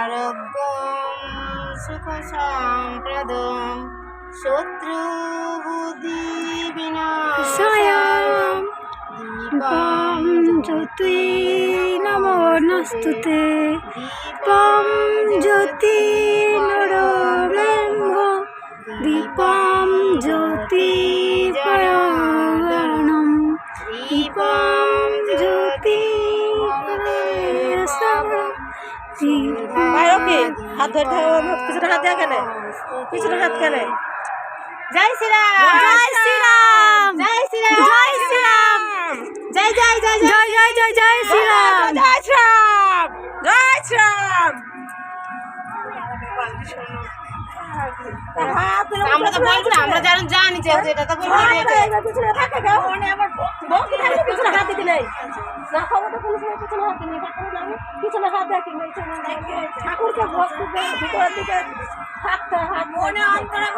आरोग्यं सुखसाम्प्रदं शत्रुबुद्धिविनाशायां दीपं ज्योति नमो नस्तु ते दीपं ज्योति नरोब्रह्म दीपं ज्योति परावरणं दीपम् বাইরকে হাত ধরে ধরে পিছনে হাত দেওয়া কেন পিছনে হাত কেন? জয় শ্রীরাম! জয় শ্রীরাম! জয় শ্রীরাম! জয় শ্রীরাম! জয় জয় জয় জয় জয় জয় জয় শ্রীরাম! জয় শ্রীরাম! জয় শ্রীরাম! আমরা তো বলব না আমরা জানি জানি যে এটা তো বলব পিছনে থাকে গো আমার বউ কি থাকে পিছনে হাত দিতে নেই। না খবর তো কোনো সময় পিছনে হাত দিতে নেই ঠাকুর পিছনে হাত দেখি ঠাকুরকে ভক্তি ভিতরের দিকে থাকতে হাত মনে অন্তরে